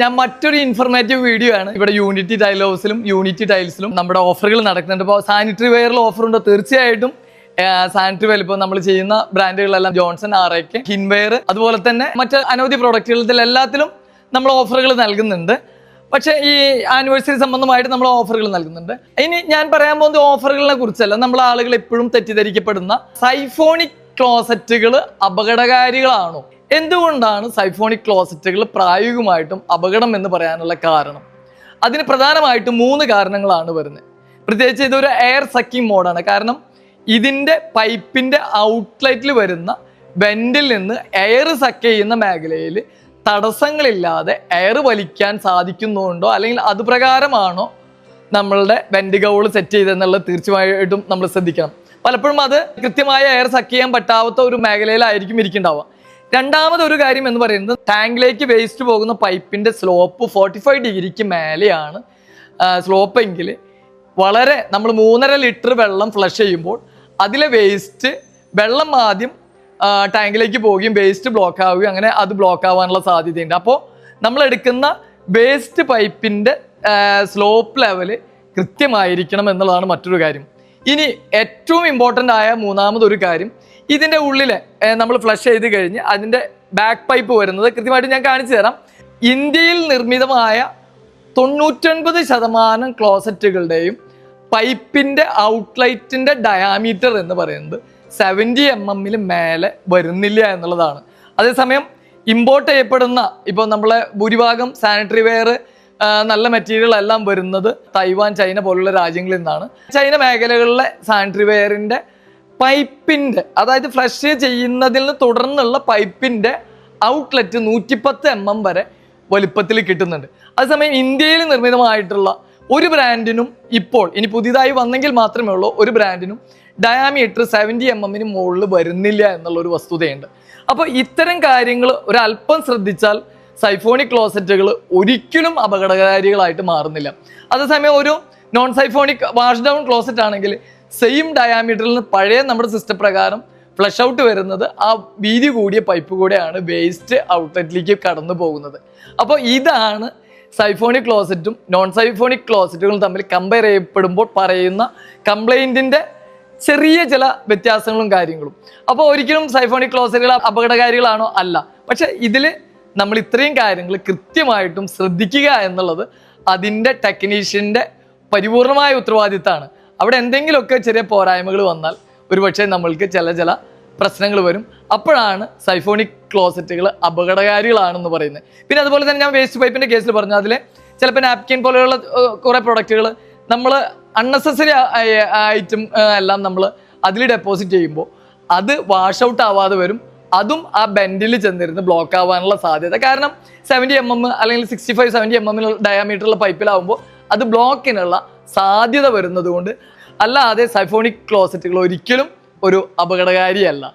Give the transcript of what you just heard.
ഞാൻ മറ്റൊരു informative video ആണ്. ഇവിടെ യൂണിറ്റി ടൈൽ ഹൗസിലും യൂണിറ്റി ടൈൽസിലും നമ്മുടെ ഓഫറുകൾ നടക്കുന്നുണ്ട്. ഇപ്പോൾ സാനിറ്ററി വെയറിൽ ഓഫർ ഉണ്ടോ? തീർച്ചയായിട്ടും. സാനിറ്ററി വെയർ ഇപ്പോൾ നമ്മൾ ചെയ്യുന്ന ബ്രാൻഡുകളെല്ലാം ജോൺസൺ ആർ എക്ക് ഹിൻവെയർ അതുപോലെ തന്നെ മറ്റ് അനവധി പ്രോഡക്റ്റുകളിൽ എല്ലാത്തിലും നമ്മൾ ഓഫറുകൾ നൽകുന്നുണ്ട്. പക്ഷേ ഈ ആനിവേഴ്സറി സംബന്ധമായിട്ട് നമ്മൾ ഓഫറുകൾ നൽകുന്നുണ്ട്. ഇനി ഞാൻ പറയാൻ പോകുന്ന ഓഫറുകളെ കുറിച്ചല്ല. നമ്മൾ ആളുകൾ എപ്പോഴും തെറ്റിദ്ധരിക്കപ്പെടുന്ന സൈഫോണിക് ക്ലോസറ്റുകൾ അപകടകാരികളാണോ? എന്തുകൊണ്ടാണ് സൈഫോണിക് ക്ലോസറ്റുകൾ പ്രായോഗികമായിട്ടും അപകടം എന്ന് പറയാനുള്ള കാരണം? അതിന് പ്രധാനമായിട്ടും മൂന്ന് കാരണങ്ങളാണ് വരുന്നത്. പ്രത്യേകിച്ച് ഇതൊരു എയർ സക്കിംഗ് മോഡാണ് കാരണം ഇതിന്റെ പൈപ്പിന്റെ ഔട്ട്ലെറ്റിൽ വരുന്ന വെന്റിൽ നിന്ന് എയർ സക്ക് ചെയ്യുന്ന മേഖലയിൽ തടസ്സങ്ങളില്ലാതെ എയർ വലിക്കാൻ സാധിക്കുന്നുണ്ടോ അല്ലെങ്കിൽ അത് പ്രകാരമാണോ നമ്മളുടെ വെന്റ് ഗൗൾ സെറ്റ് ചെയ്തെന്നുള്ളത് തീർച്ചയായിട്ടും നമ്മൾ ശ്രദ്ധിക്കണം. പലപ്പോഴും അത് കൃത്യമായ എയർ സക്ക് ചെയ്യാൻ പറ്റാത്ത ഒരു മേഖലയിലായിരിക്കും ഇരിക്കുന്നുണ്ടാവുക. രണ്ടാമത് ഒരു കാര്യം എന്ന് പറയുന്നത് ടാങ്കിലേക്ക് വേസ്റ്റ് പോകുന്ന പൈപ്പിന്റെ സ്ലോപ്പ് ഫോർട്ടി ഫൈവ് ഡിഗ്രിക്ക് മേലെയാണ്. സ്ലോപ്പ് എങ്കിൽ വളരെ നമ്മൾ മൂന്നര ലിറ്റർ വെള്ളം ഫ്ലഷ് ചെയ്യുമ്പോൾ അതിലെ വേസ്റ്റ് വെള്ളം ആദ്യം ടാങ്കിലേക്ക് പോവുകയും വേസ്റ്റ് ബ്ലോക്ക് ആവുകയും അങ്ങനെ അത് ബ്ലോക്ക് ആവാനുള്ള സാധ്യതയുണ്ട്. അപ്പോൾ നമ്മൾ എടുക്കുന്ന വേസ്റ്റ് പൈപ്പിന്റെ സ്ലോപ്പ് ലെവൽ കൃത്യമായിരിക്കണം എന്നുള്ളതാണ് മറ്റൊരു കാര്യം. ഇനി ഏറ്റവും ഇമ്പോർട്ടന്റ് ആയ മൂന്നാമതൊരു കാര്യം ഇതിന്റെ ഉള്ളിൽ നമ്മൾ ഫ്ലഷ് ചെയ്ത് കഴിഞ്ഞ് അതിന്റെ ബാക്ക് പൈപ്പ് വരുന്നത് കൃത്യമായിട്ട് ഞാൻ കാണിച്ചു തരാം. ഇന്ത്യയിൽ നിർമ്മിതമായ തൊണ്ണൂറ്റൊൻപത് ശതമാനം ക്ലോസറ്റുകളുടെയും പൈപ്പിന്റെ ഔട്ട്ലൈറ്റിന്റെ ഡയാമീറ്റർ എന്ന് പറയുന്നത് സെവന്റി എം എമ്മിൽ മേലെ വരുന്നില്ല എന്നുള്ളതാണ്. അതേസമയം ഇമ്പോർട്ട് ചെയ്യപ്പെടുന്ന ഇപ്പോൾ നമ്മളെ ഭൂരിഭാഗം സാനിറ്ററി വെയർ നല്ല മെറ്റീരിയൽ എല്ലാം വരുന്നത് തൈവാൻ ചൈന പോലുള്ള രാജ്യങ്ങളിൽ നിന്നാണ്. ചൈന മേഖലകളിലെ സാനിറ്ററി വെയറിന്റെ പൈപ്പിന്റെ അതായത് ഫ്ലഷ് ചെയ്യുന്നതിൽ തുടർന്നുള്ള പൈപ്പിന്റെ ഔട്ട്ലെറ്റ് നൂറ്റിപ്പത്ത് എം എം വരെ വലിപ്പത്തിൽ കിട്ടുന്നുണ്ട്. അതേസമയം ഇന്ത്യയിൽ നിർമ്മിതമായിട്ടുള്ള ഒരു ബ്രാൻഡിനും ഇപ്പോൾ ഇനി പുതിയതായി വന്നെങ്കിൽ മാത്രമേ ഉള്ളൂ ഒരു ബ്രാൻഡിനും ഡയാമീറ്റർ സെവന്റി എം എമ്മിന് മുകളിൽ വരുന്നില്ല എന്നുള്ള ഒരു വസ്തുതയുണ്ട്. അപ്പോൾ ഇത്തരം കാര്യങ്ങൾ ഒരല്പം ശ്രദ്ധിച്ചാൽ സൈഫോണിക് ക്ലോസറ്റുകൾ ഒരിക്കലും അപകടകാരികളായിട്ട് മാറുന്നില്ല. അതേസമയം ഒരു non siphonic wash down closet ആണെങ്കിൽ സെയിം ഡയാമീറ്ററിൽ നിന്ന് പഴയ നമ്മുടെ സിസ്റ്റം പ്രകാരം ഫ്ലഷ് ഔട്ട് വരുന്നത് ആ വീതി കൂടിയ പൈപ്പ് കൂടെയാണ് വേസ്റ്റ് ഔട്ട്ലെറ്റിലേക്ക് കടന്നു പോകുന്നത്. അപ്പോൾ ഇതാണ് സൈഫോണിക് ക്ലോസറ്റും നോൺ സൈഫോണിക് ക്ലോസറ്റുകളും തമ്മിൽ കമ്പയർ ചെയ്യപ്പെടുമ്പോൾ പറയുന്ന കംപ്ലൈന്റിന്റെ ചെറിയ ചില വ്യത്യാസങ്ങളും കാര്യങ്ങളും. അപ്പോൾ ഒരിക്കലും സൈഫോണിക് ക്ലോസറ്റുകൾ അപകടകാരികളാണോ? അല്ല. പക്ഷേ ഇതിൽ നമ്മൾ ഇത്രയും കാര്യങ്ങൾ കൃത്യമായിട്ടും ശ്രദ്ധിക്കുക എന്നുള്ളത് അതിന്റെ ടെക്നീഷ്യന്റെ പരിപൂർണമായ ഉത്തരവാദിത്തമാണ്. അവിടെ എന്തെങ്കിലുമൊക്കെ ചെറിയ പോരായ്മകൾ വന്നാൽ ഒരുപക്ഷെ നമ്മൾക്ക് ചില ചില പ്രശ്നങ്ങൾ വരും. അപ്പോഴാണ് സൈഫോണിക് ക്ലോസറ്റുകൾ അപകടകാരികളാണെന്ന് പറയുന്നത്. പിന്നെ അതുപോലെ തന്നെ ഞാൻ വേസ്റ്റ് പൈപ്പിന്റെ കേസിൽ പറഞ്ഞു. അതിൽ ചിലപ്പോൾ നാപ്കിൻ പോലെയുള്ള കുറേ പ്രൊഡക്റ്റുകൾ നമ്മൾ അൺനെസസറി ഐറ്റം എല്ലാം നമ്മൾ അതിൽ ഡെപ്പോസിറ്റ് ചെയ്യുമ്പോൾ അത് വാഷ് ഔട്ട് ആവാതെ വരും. അതും ആ ബെൻഡിൽ ചെന്നിരുന്ന് ബ്ലോക്ക് ആവാനുള്ള സാധ്യത. കാരണം സെവന്റി എം എം അല്ലെങ്കിൽ സിക്സ്റ്റി ഫൈവ് സെവന്റി എം എമ്മിൽ ഡയാമീറ്ററുള്ള പൈപ്പിലാവുമ്പോൾ അത് ബ്ലോക്കിനുള്ള സാധ്യത വരുന്നത് കൊണ്ട് അല്ലാതെ സൈഫോണിക് ക്ലോസറ്റുകൾ ഒരിക്കലും ഒരു അപകടകാരിയല്ല.